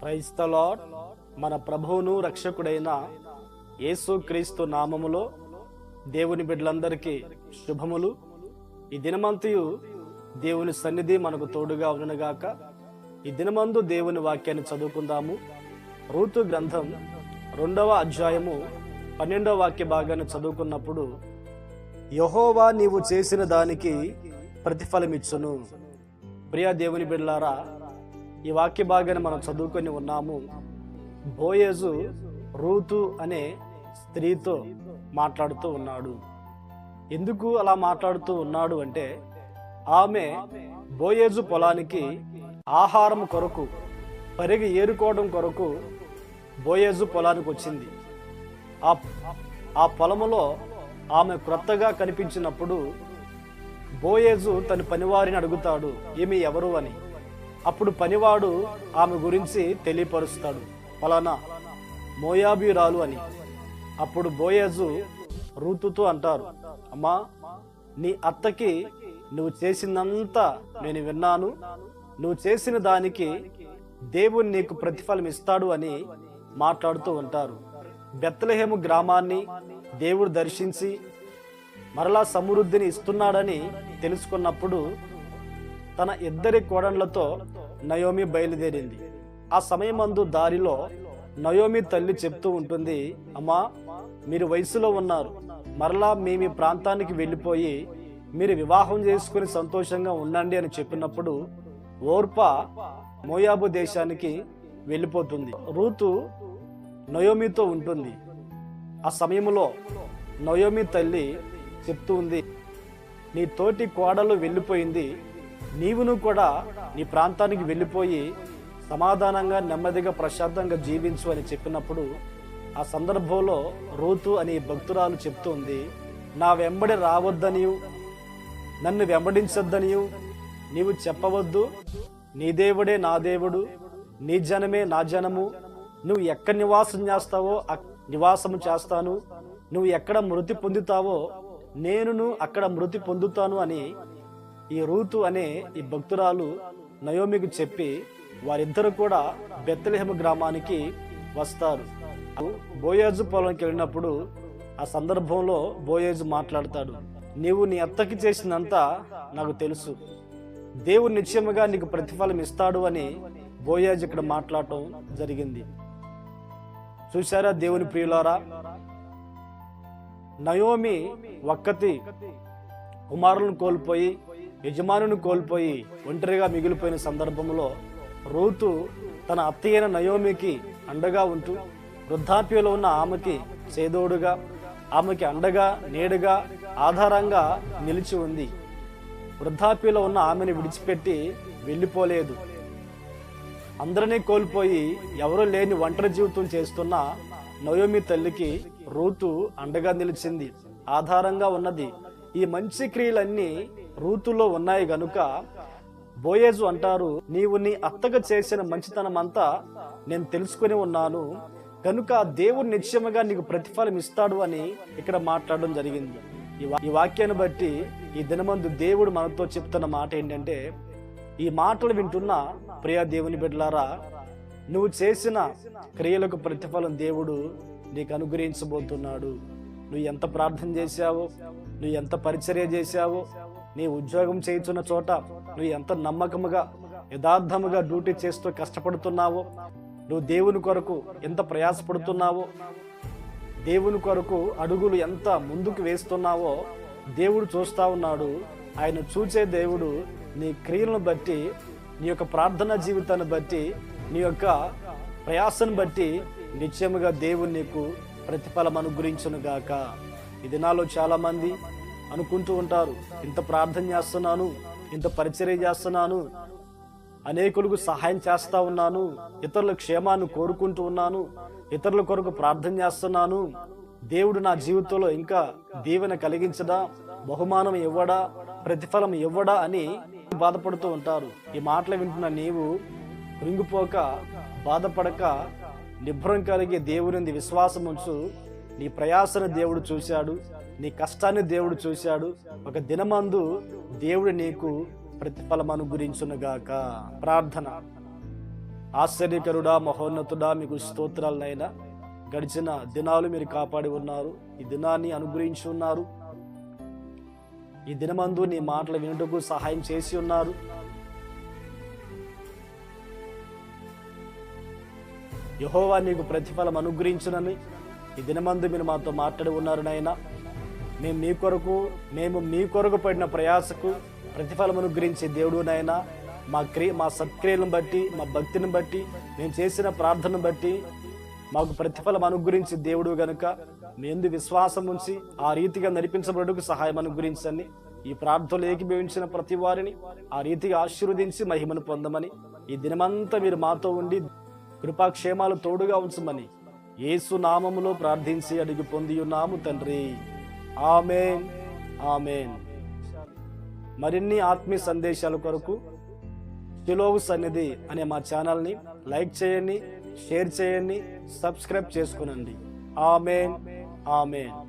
క్రైస్తలాడ్ మన ప్రభువును రక్షకుడైన యేసు క్రీస్తు నామములో దేవుని బిడ్డలందరికీ శుభములు. ఈ దినమంతయు దేవుని సన్నిధి మనకు తోడుగా ఉండనుగాక. ఈ దినమందు దేవుని వాక్యాన్ని చదువుకుందాము. రూతు గ్రంథం రెండవ అధ్యాయము పన్నెండవ వాక్య భాగాన్ని చదువుకున్నప్పుడు యహోవా నీవు చేసిన దానికి ప్రతిఫలమిచ్చును. ప్రియా దేవుని బిడ్డలారా ఈ వాక్య భాగాన్ని మనం చదువుకొని ఉన్నాము. బోయేజు రూతు అనే స్త్రీతో మాట్లాడుతూ ఉన్నాడు. ఎందుకు అలా మాట్లాడుతూ ఉన్నాడు అంటే ఆమె బోయేజు పొలానికి ఆహారం కొరకు పరిగి ఏరుకోవడం కొరకు బోయేజు పొలానికి వచ్చింది. ఆ ఆ పొలములో ఆమె క్రొత్తగా కనిపించినప్పుడు బోయేజు తన పనివారిని అడుగుతాడు ఏమి ఎవరు? అని. అప్పుడు పనివాడు ఆమె గురించి తెలియపరుస్తాడు. ఫలానా మోయాబీరాలు అని. అప్పుడు బోయజు రూతుతో అంటారు అమ్మా నీ అత్తకి నువ్వు చేసినంతా నేను విన్నాను. నువ్వు చేసిన దానికి దేవుడు నీకు ప్రతిఫలం ఇస్తాడు అని మాట్లాడుతూ ఉంటారు. బెత్తలహేము గ్రామాన్ని దేవుడు దర్శించి మరలా సమృద్ధిని ఇస్తున్నాడని తెలుసుకున్నప్పుడు తన ఇద్దరి కోడళ్ళతో నయోమి బయలుదేరింది. ఆ సమయమందు దారిలో నయోమి తల్లి చెప్తూ ఉంటుంది అమ్మా మీరు వయసులో ఉన్నారు. మరలా మీ మీ ప్రాంతానికి వెళ్ళిపోయి మీరు వివాహం చేసుకుని సంతోషంగా ఉండండి అని చెప్పినప్పుడు ఓర్ప మోయాబు దేశానికి వెళ్ళిపోతుంది. రూతు నయోమితో ఉంటుంది. ఆ సమయంలో నయోమి తల్లి చెప్తూ ఉంది నీ తోటి కోడలు వెళ్ళిపోయింది. నీవును కూడా నీ ప్రాంతానికి వెళ్ళిపోయి సమాధానంగా నెమ్మదిగా ప్రశాంతంగా జీవించు అని చెప్పినప్పుడు ఆ సందర్భంలో రూతు అనే భక్తురాలు చెప్తుంది నా వెంబడి రావద్దని నన్ను వెంబడించొద్దనియు నీవు చెప్పవద్దు నీ దేవుడే నా దేవుడు నీ జనమే నా జనము నువ్వు ఎక్కడ నివాసం చేస్తావో అక్- నివాసము చేస్తాను నువ్వు ఎక్కడ మృతి పొందుతావో నేనును అక్కడ మృతి పొందుతాను అని ఈ రూతు అనే ఈ భక్తురాలు నయోమికి చెప్పి వారిద్దరు కూడా బెత్తలెహము గ్రామానికి వస్తారు. బోయేజు పొలంకి వెళ్ళినప్పుడు ఆ సందర్భంలో బోయేజు మాట్లాడతాడు నీవు నీ అత్తకి చేసినంత నాకు తెలుసు. దేవుడు నిశ్చయముగా నీకు ప్రతిఫలం ఇస్తాడు అని బోయేజ్ ఇక్కడ మాట్లాడటం జరిగింది. చూశారా దేవుని ప్రియులారా? నయోమి ఒక్కతి కుమారులను కోల్పోయి యజమానుని కోల్పోయి ఒంటరిగా మిగిలిపోయిన సందర్భంలో రూతు తన అత్తయ్యైన నయోమికి అండగా ఉంటూ వృద్ధాప్యంలో ఉన్న ఆమెకి చేదోడుగా ఆమెకి అండగా నీడగా ఆధారంగా నిలిచి ఉంది. వృద్ధాప్యంలో ఉన్న ఆమెను విడిచిపెట్టి వెళ్ళిపోలేదు. అందరినీ కోల్పోయి ఎవరూ లేని ఒంటరి జీవితం చేస్తున్న నయోమి తల్లికి రూతు అండగా నిలిచింది. ఆధారంగా ఉన్నది. ఈ మంచి క్రియలన్నీ రూతులో ఉన్నాయి గనుక బోయేజు అంటారు నీవు నీ అత్తగా చేసిన మంచితనం అంతా నేను తెలుసుకుని ఉన్నాను. కనుక దేవుడు నిశ్చయముగా నీకు ప్రతిఫలం ఇస్తాడు అని ఇక్కడ మాట్లాడడం జరిగింది. ఈ వాక్యాన్ని బట్టి ఈ దినమందు దేవుడు మనతో చెప్తున్న మాట ఏంటంటే ఈ మాటలు వింటున్న ప్రియ దేవుని బిడ్డలారా నువ్వు చేసిన క్రియలకు ప్రతిఫలం దేవుడు నీకు అనుగ్రహించబోతున్నాడు. నువ్వు ఎంత ప్రార్థన చేశావో నువ్వు ఎంత పరిచర్య చేశావో నీ ఉద్యోగం చేయించున్న చోట నువ్వు ఎంత నమ్మకముగా యథార్థముగా డ్యూటీ చేస్తూ కష్టపడుతున్నావో నువ్వు దేవుని కొరకు ఎంత ప్రయాసపడుతున్నావో దేవుని కొరకు అడుగులు ఎంత ముందుకు వేస్తున్నావో దేవుడు చూస్తా ఉన్నాడు. ఆయన చూచే దేవుడు నీ క్రియలను బట్టి నీ యొక్క ప్రార్థనా జీవితాన్ని బట్టి నీ యొక్క ప్రయాసను బట్టి నిశ్చయముగా దేవుడు నీకు ప్రతిఫలం అనుగ్రహించును గాక ఈ దినాల్లో చాలామంది అనుకుంటూ ఉంటారు. ఇంత ప్రార్థన చేస్తున్నాను ఇంత పరిచర్య చేస్తున్నాను అనేకులకు సహాయం చేస్తా ఉన్నాను ఇతరుల క్షేమాన్ని కోరుకుంటూ ఉన్నాను ఇతరుల కొరకు ప్రార్థన చేస్తున్నాను. దేవుడు నా జీవితంలో ఇంకా దీవెన కలిగించడా బహుమానం ఇవ్వడా ప్రతిఫలం ఇవ్వడా అని బాధపడుతూ ఉంటారు. ఈ మాటలు వింటున్న నీవు కృంగిపోక బాధపడక నిభ్రం కలిగే దేవుని విశ్వాసం ఉంచు. నీ ప్రయాసను దేవుడు చూశాడు నీ కష్టాన్ని దేవుడు చూశాడు. ఒక దినమందు దేవుడు నీకు ప్రతిఫలం గురించునుగాక ప్రార్థన. ఆశ్చర్యకరుడా మహోన్నతుడా మీకు స్తోత్రాలనైనా గడిచిన దినాలు మీరు కాపాడి ఉన్నారు. ఈ దినాన్ని అనుగ్రహించి ఉన్నారు. ఈ దినమందు నీ మాటలు వినుటకు సహాయం చేసి ఉన్నారు. యహోవా నీకు ప్రతిఫలం అనుగ్రహించునని ఈ దినమందు మీరు మాతో మాట్లాడి ఉన్నారు నాయన. మేము మీ కొరకు మేము మీ కొరకు పడిన ప్రయాసకు ప్రతిఫలం అనుగ్రహించే దేవుడు నాయన. మా క్రియ మా సత్క్రియలను బట్టి మా భక్తిని బట్టి మేము చేసిన ప్రార్థనను బట్టి మాకు ప్రతిఫలం అనుగ్రహించే దేవుడు గనుక మేందు విశ్వాసం ఉంచి ఆ రీతిగా నడిపించబడుకు సహాయం అనుగ్రహించండి. ఈ ప్రార్థనలు ఏకీభవించిన ప్రతి వారిని ఆ రీతిగా ఆశీర్వదించి మహిమను పొందమని ఈ దినమంతా మీరు మాతో ఉండి కృపాక్షేమాలు తోడుగా ఉంచమని యేసు నామములో ప్రార్థించి అడిగి పొంది ఉన్నాము తండ్రి. ఆమెన్. ఆమెన్. మరిన్ని ఆత్మీయ సందేశాల కొరకు తిలోగు సన్నిధి అనే మా ఛానల్ని లైక్ చేయండి షేర్ చేయండి సబ్స్క్రైబ్ చేసుకునండి. ఆమెన్. ఆమెన్.